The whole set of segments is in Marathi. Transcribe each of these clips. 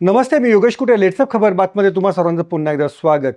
नमस्ते मी योगेश कुटे लेट्सअप खबर बातमध्ये तुम्हा सर्वांचं पुन्हा एकदा स्वागत.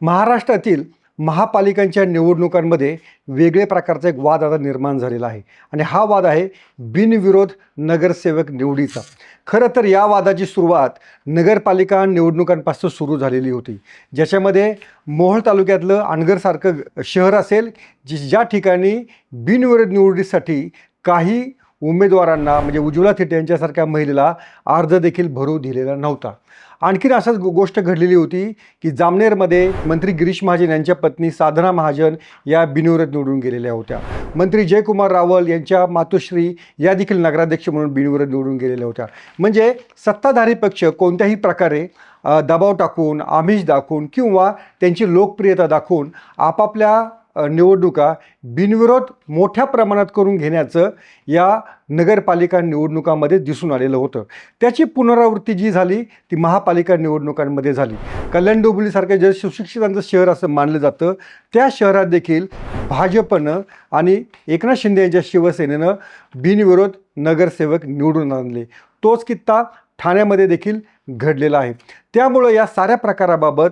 महाराष्ट्रातील महापालिकांच्या निवडणुकांमध्ये वेगळे प्रकारचा एक वाद आता निर्माण झालेला आहे. आणि हा वाद आहे बिनविरोध नगरसेवक निवडीचा. खरं तर या वादाची सुरुवात नगरपालिका निवडणुकांपासून सुरू झालेली होती. ज्याच्यामध्ये मोहोळ तालुक्यातलं अनगरसारखं शहर असेल जि ज्या ठिकाणी बिनविरोध निवडीसाठी काही उमेदवारांना म्हणजे उज्ज्वला थेटे यांच्यासारख्या महिलेला अर्ज देखील भरू दिलेला नव्हता. आणखीन असंच गो- गोष्ट घडलेली होती की जामनेरमध्ये मंत्री गिरीश महाजन यांच्या पत्नी साधना महाजन या बिनविरोध निवडून गेलेल्या होत्या. मंत्री जयकुमार रावल यांच्या मातोश्री या देखील नगराध्यक्ष म्हणून बिनविरोध निवडून गेलेल्या होत्या. म्हणजे सत्ताधारी पक्ष कोणत्याही प्रकारे दबाव टाकून आमिष दाखवून किंवा त्यांची लोकप्रियता दाखवून आपापल्या निवडणुका बिनविरोध मोठ्या प्रमाणात करून घेण्याचं या नगरपालिका निवडणुकामध्ये दिसून आलेलं होतं. त्याची पुनरावृत्ती जी झाली ती महापालिका निवडणुकांमध्ये झाली. कल्याण डोंबिवलीसारख्या जे सुशिक्षितांचं शहर असं मानलं जातं त्या शहरात देखील भाजपनं आणि एकनाथ शिंदे यांच्या शिवसेनेनं बिनविरोध नगरसेवक निवडून आणले. तोच कित्ता ठाण्यामध्ये देखील घडलेला आहे. त्यामुळं या साऱ्या प्रकाराबाबत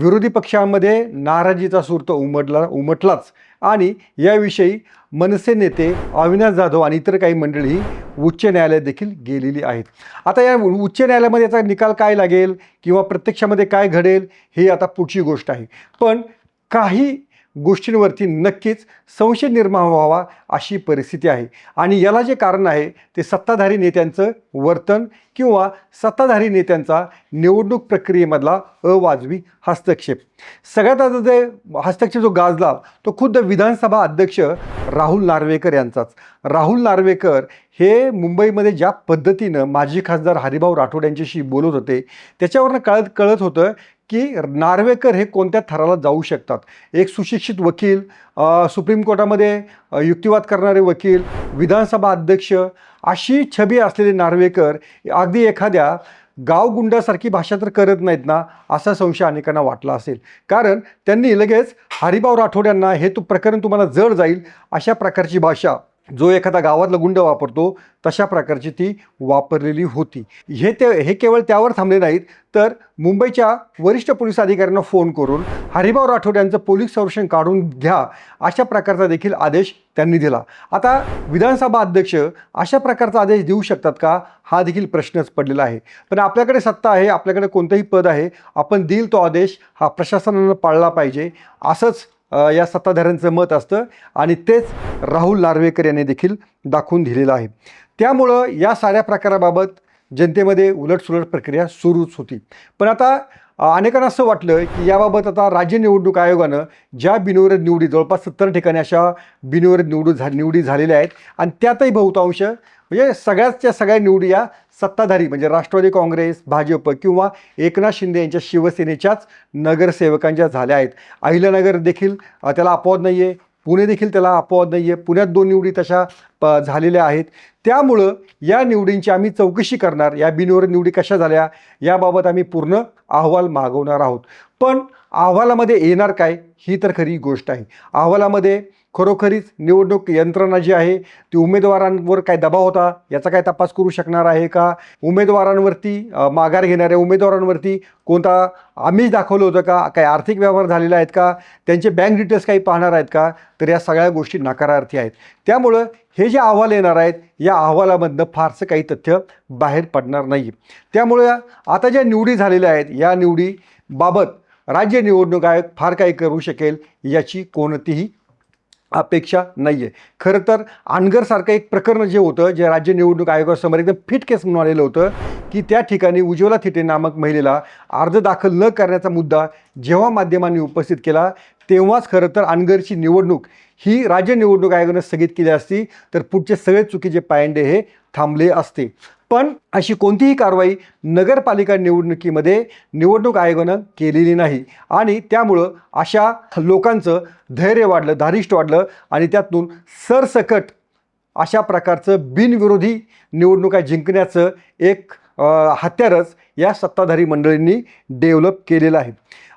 विरोधी पक्षामध्ये नाराजीचा सूर तर उमटला उमटलाच. आणि याविषयी मनसे नेते अविनाश जाधव आणि इतर काही मंडळी उच्च न्यायालयात देखील गेलेली आहेत. आता या उच्च न्यायालयामध्ये याचा निकाल काय लागेल किंवा प्रत्यक्षामध्ये काय घडेल हे आता पुढची गोष्ट आहे. पण काही गोष्टींवरती नक्कीच संशय निर्माण व्हावा अशी परिस्थिती आहे. आणि याला जे कारण आहे ते सत्ताधारी नेत्यांचं वर्तन किंवा सत्ताधारी नेत्यांचा निवडणूक प्रक्रियेमधला अवाजवी हस्तक्षेप. सगळ्यात आता जे हस्तक्षेप जो गाजला तो खुद्द विधानसभा अध्यक्ष राहुल नार्वेकर यांचाच. राहुल नार्वेकर हे मुंबईमध्ये ज्या पद्धतीनं माजी खासदार हरिभाऊ राठोड यांच्याशी बोलत होते त्याच्यावरनं कळत कळत होतं की नार्वेकर हे कोणत्या थराला जाऊ शकतात? एक सुशिक्षित वकील सुप्रीम कोर्टामध्ये युक्तिवाद करणारे वकील विधानसभा अध्यक्ष अशी छबी असलेले नार्वेकर अगदी एखाद्या गावगुंडासारखी भाषा तर करत नाहीत ना असा संशय अनेकांना वाटला असेल. कारण त्यांनी लगेच हरिभाऊ राठोड यांना हे तू प्रकरण तुम्हाला जड जाईल अशा प्रकारची भाषा जो एखादा गावातला गुंड वापरतो तशा प्रकारची ती वापरलेली होती. हे ते हे केवळ त्यावर थांबले नाहीत तर मुंबईच्या वरिष्ठ पोलीस अधिकाऱ्यांना फोन करून हरिभाऊ राठोड यांचं पोलीस संरक्षण काढून घ्या अशा प्रकारचा देखील आदेश त्यांनी दिला. आता विधानसभा अध्यक्ष अशा प्रकारचा आदेश देऊ शकतात का हा देखील प्रश्नच पडलेला आहे. पण आपल्याकडे सत्ता आहे आपल्याकडे कोणतंही पद आहे आपण देईल तो आदेश हा प्रशासनानं पाळला पाहिजे असंच या सत्ताधाऱ्यांचं मत असतं आणि तेच राहुल नार्वेकर यांनी देखील दाखवून दिलेलं आहे. त्यामुळं या साऱ्या प्रकाराबाबत जनतेमध्ये उलटसुलट प्रक्रिया सुरूच होती. पण आता अनेकांना असं वाटलं की याबाबत आता राज्य निवडणूक आयोगानं ज्या बिनविरोध निवडी जवळपास सत्तर ठिकाणी अशा बिनविरोध निवडू झा निवडी झालेल्या आहेत आणि त्यातही बहुतांश म्हणजे सगळ्याच्या सगळ्या निवडी या सत्ताधारी म्हणजे राष्ट्रवादी काँग्रेस भाजप किंवा एकनाथ शिंदे यांच्या शिवसेनेच्याच नगरसेवकांच्या झाल्या आहेत. अहिल्यानगर देखील त्याला अपवाद नाही आहे पुणे देखील त्याला अपवाद नाही आहे पुण्यात दोन निवडी तशा प झालेल्या आहेत. त्यामुळं या निवडींची आम्ही चौकशी करणार. या बिनविरोध निवडी कशा झाल्या याबाबत आम्ही पूर्ण अहवाल मागवणार आहोत. पण अहवालामध्ये येणार काय ही तर खरी गोष्ट आहे. अहवालामध्ये खरोखरीच निवडणूक यंत्रणा जी आहे ती उमेदवारांवर काय दबाव होता याचा काय तपास करू शकणार आहे का? उमेदवारांवरती माघार घेणाऱ्या उमेदवारांवरती कोणता आमिष दाखवलं होतं का? काही आर्थिक व्यवहार झालेले आहेत का? त्यांचे बँक डिटेल्स काही पाहणार आहेत का? तर या सगळ्या गोष्टी नकारार्थी आहेत. त्यामुळं हे जे अहवाल येणार आहेत या अहवालामधनं फारसं काही तथ्य बाहेर पडणार नाही त्यामुळं आता ज्या निवडी झालेल्या आहेत या निवडीबाबत राज्य निवडणूक आयोग फार काही करू शकेल याची कोणतीही अपेक्षा नाही आहे खरं तर आणगरसारखं एक प्रकरण जे होतं जे राज्य निवडणूक आयोगासमोर एकदम फिट केस म्हणून आलेलं होतं की त्या ठिकाणी उज्ज्वला थिटे नामक महिलेला अर्ज दाखल न करण्याचा मुद्दा जेव्हा माध्यमांनी उपस्थित केला तेव्हाच खरं तर अनगरची निवडणूक ही राज्य निवडणूक आयोगानं स्थगित केली असती तर पुढचे सगळे चुकीचे पायंडे हे थांबले असते. पण अशी कोणतीही कारवाई नगरपालिका निवडणुकीमध्ये निवडणूक आयोगानं केलेली नाही. आणि त्यामुळं अशा लोकांचं धैर्य वाढलं धारिष्ट वाढलं आणि त्यातून सरसकट अशा प्रकारचं बिनविरोधी निवडणुका जिंकण्याचं एक हत्यारच या सत्ताधारी मंडळींनी डेव्हलप केलेलं आहे.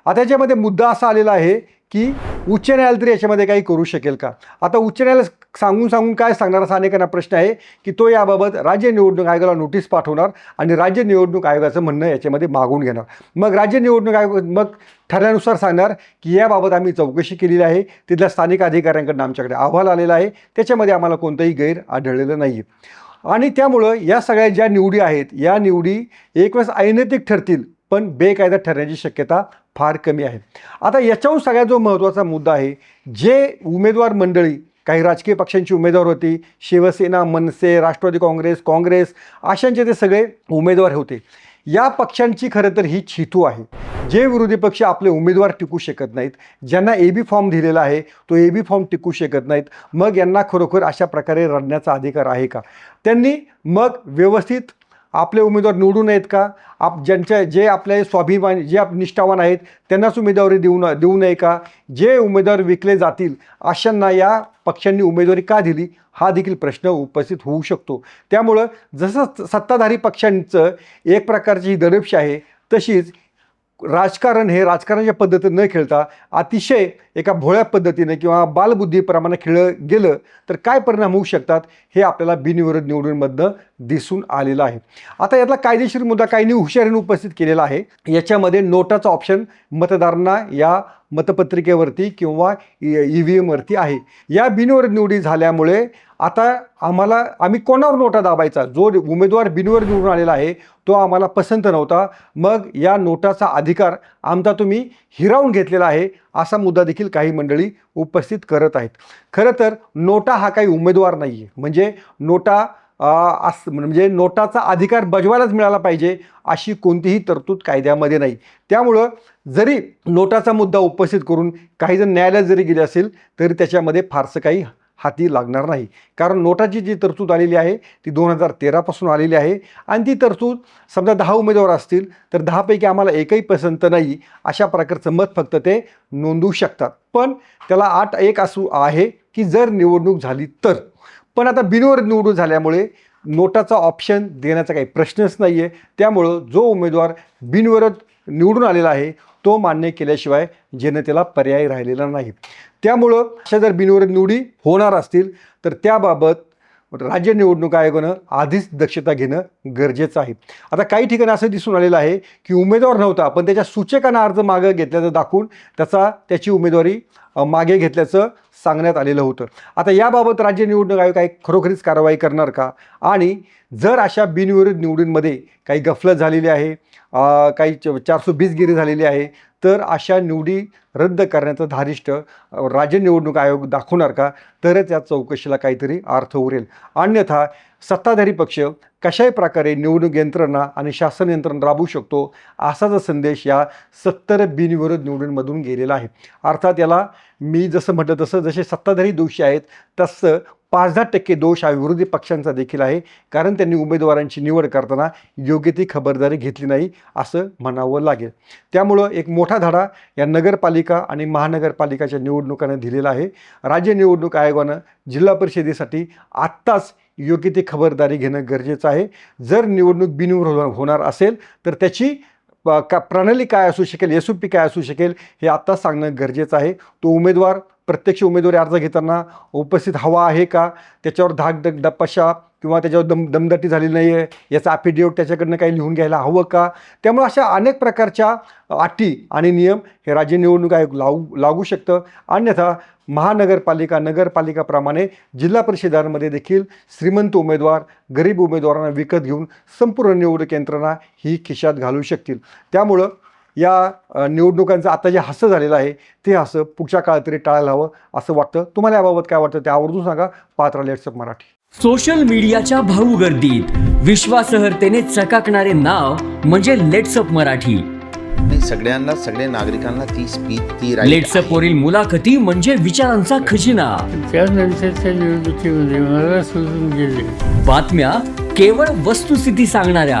आता याच्यामध्ये मुद्दा असा आलेला आहे की उच्च न्यायालय तरी याच्यामध्ये काही करू शकेल का? आता उच्च न्यायालय सांगून सांगून काय सांगणार असा अनेकांना प्रश्न आहे की तो याबाबत राज्य निवडणूक आयोगाला नोटीस पाठवणार आणि राज्य निवडणूक आयोगाचं म्हणणं याच्यामध्ये मागून घेणार. मग राज्य निवडणूक आयोग मग ठरल्यानुसार सांगणार की याबाबत आम्ही चौकशी केलेली आहे. तिथल्या स्थानिक अधिकाऱ्यांकडून आमच्याकडे अहवाल आलेला आहे. त्याच्यामध्ये आम्हाला कोणतंही गैर आढळलेलं नाही आहे आणि त्यामुळं या सगळ्या ज्या निवडी आहेत या निवडी एक वेळेस अनैतिक ठरतील. पण बेकायदा ठरण्याची शक्यता फार कमी आहे. आता याच्याहून सगळ्यात जो महत्त्वाचा मुद्दा आहे जे उमेदवार मंडळी काही राजकीय पक्षांची उमेदवार होती शिवसेना मनसे राष्ट्रवादी काँग्रेस काँग्रेस अशांचे ते सगळे उमेदवार होते. या पक्षांची खरं तर ही छितू आहे. जे विरोधी पक्ष आपले उमेदवार टिकू शकत नाहीत ज्यांना ए बी फॉर्म दिलेला आहे तो ए बी फॉर्म टिकू शकत नाहीत मग यांना खरोखर अशा प्रकारे रडण्याचा अधिकार आहे का? त्यांनी मग व्यवस्थित आपले उमेदवार निवडून आहेत का? आप ज्यांच्या जे आपले स्वाभिमान जे आप निष्ठावान आहेत त्यांनाच उमेदवारी देऊ न देऊ नये का? जे उमेदवार विकले जातील अशांना या पक्षांनी उमेदवारी का दिली? हा देखील प्रश्न उपस्थित होऊ शकतो. त्यामुळं जसं सत्ताधारी पक्षांचं एक प्रकारची ही दडपशी आहे तशीच राजकारण हे राजकारणाच्या पद्धतीनं न खेळता अतिशय एका भोळ्या पद्धतीने किंवा बालबुद्धीप्रमाणे खेळलं गेलं तर काय परिणाम होऊ शकतात हे आपल्याला बिनविरोध निवडूनमधनं दिसून आलेलं आहे. आता यातला कायदेशीर मुद्दा काहींनी हुशारीने उपस्थित केलेला आहे. याच्यामध्ये नोटाचा ऑप्शन मतदारांना या मतपत्रिकेवरती किंवा ई व्ही एमवरती आहे. या बिनविरोध निवडी झाल्यामुळे आता आम्हाला आम्ही कोणावर नोटा दाबायचा? जो उमेदवार बिनवर निवडून आलेला आहे तो आम्हाला पसंत नव्हता. मग या नोटाचा अधिकार आमचा तुम्ही हिरावून घेतलेला आहे. असा मुद्दा देखील काही मंडळी उपस्थित करत आहेत. खरं तर नोटा हा काही उमेदवार नाही आहे म्हणजे नोटा अस म्हणजे नोटाचा अधिकार बजवायलाच मिळाला पाहिजे अशी कोणतीही तरतूद कायद्यामध्ये नाही. त्यामुळं जरी नोटाचा मुद्दा उपस्थित करून काही जण न्यायालयात जरी गेले असेल तरी त्याच्यामध्ये फारसं काही हाती लागणार नाही. कारण नोटाची जी तरतूद आलेली आहे ती दोन हजार तेरापासून आलेली आहे. आणि ती तरतूद समजा दहा उमेदवार असतील तर दहापैकी आम्हाला एकही पसंत नाही अशा प्रकारचं मत फक्त ते नोंदवू शकतात. पण त्याला आठ एक असू आहे की जर निवडणूक झाली तर. पण आता बिनवर निवडून झाल्यामुळे नोटाचा ऑप्शन देण्याचा काही प्रश्नच नाही आहे त्यामुळं जो उमेदवार बिनविरोध निवडून आलेला आहे तो मान्य केल्याशिवाय जनतेला पर्याय राहिलेला नाही. त्यामुळं अशा जर बिनविरोध निवडी होणार असतील तर त्याबाबत राज्य निवडणूक आयोगानं आधीच दक्षता घेणं गरजेचं आहे. आता काही ठिकाणी असं दिसून आलेलं आहे की उमेदवार नव्हता पण त्याच्या सूचकांना अर्ज मागं घेतल्याचं दाखवून त्याचा त्याची उमेदवारी मागे घेतल्याचं सांगण्यात आलेलं होतं. आता याबाबत राज्य निवडणूक आयोग काही खरोखरीच कारवाई करणार का? आणि जर अशा बिनविरोध निवडींमध्ये काही गफलत झालेली आहे काही च चारशे गिरी झालेली आहे तर अशा निवडी रद्द करण्याचं धारिष्ट राज्य निवडणूक आयोग दाखवणार का? तरच या चौकशीला काहीतरी अर्थ उरेल. अन्यथा सत्ताधारी पक्ष कशाही प्रकारे निवडणूक यंत्रणा आणि शासन यंत्रणा राबवू शकतो असाचा संदेश या सत्तर बिनविरोध निवडणूकमधून गेलेला आहे. अर्थात याला मी जसं म्हटलं तसं जसे सत्ताधारी दोषी आहेत तसं पाच दहा टक्के दोष हा विरोधी पक्षांचा देखील आहे. कारण त्यांनी उमेदवारांची निवड करताना योग्य ती खबरदारी घेतली नाही असं म्हणावं लागेल. त्यामुळं एक मोठा धडा या नगरपालिका आणि महानगरपालिकाच्या निवडणुकांना दिलेला आहे. राज्य निवडणूक आयोगानं जिल्हा परिषदेसाठी आत्ताच योग्य ती खबरदारी घेणं गरजेचं आहे. जर निवडणूक बिनविरोध होणार असेल तर त्याची प- का प्रणाली काय असू शकेल एस पी काय असू शकेल हे आत्ताच सांगणं गरजेचं आहे. तो उमेदवार प्रत्यक्ष उमेदवारी अर्ज घेताना उपस्थित हवा आहे का? त्याच्यावर धाक ड डपशा किंवा त्याच्यावर दम दमदाटी झालेली नाही आहे याचा ॲफिडेविट त्याच्याकडनं काही लिहून घ्यायला हवं का? त्यामुळे अशा अनेक प्रकारच्या अटी आणि नियम हे राज्य निवडणूक आयोग लागू लागू शकतं. अन्यथा महानगरपालिका नगरपालिकाप्रमाणे जिल्हा परिषदांमध्ये देखील श्रीमंत उमेदवार गरीब उमेदवारांना विकत घेऊन संपूर्ण निवडणूक यंत्रणा ही खिशात घालू शकतील. त्यामुळं या निवडणुकांचं आता जे हसं झालेलं आहे ते हसं पुढच्या काळात तरी टाळायला हवं असं वाटतं. तुम्हाला याबाबत काय वाटतं ते आवर्जून सांगा. पात्र लेट्सअप मराठी. सोशल मीडियाच्या भाऊ गर्दीत. विश्वासहर्तेने चकाकणारे नाव म्हणजे लेट्सअप मराठी. सगळ्यांना सगळ्या नागरिकांना ती स्पीच ती लेट्सअप. वरील मुलाखती म्हणजे विचारांचा खजिना. त्यानंतरच्या निवडणुकीमध्ये मला सोडून गेले. बातम्या केवळ वस्तुस्थिती सांगणाऱ्या.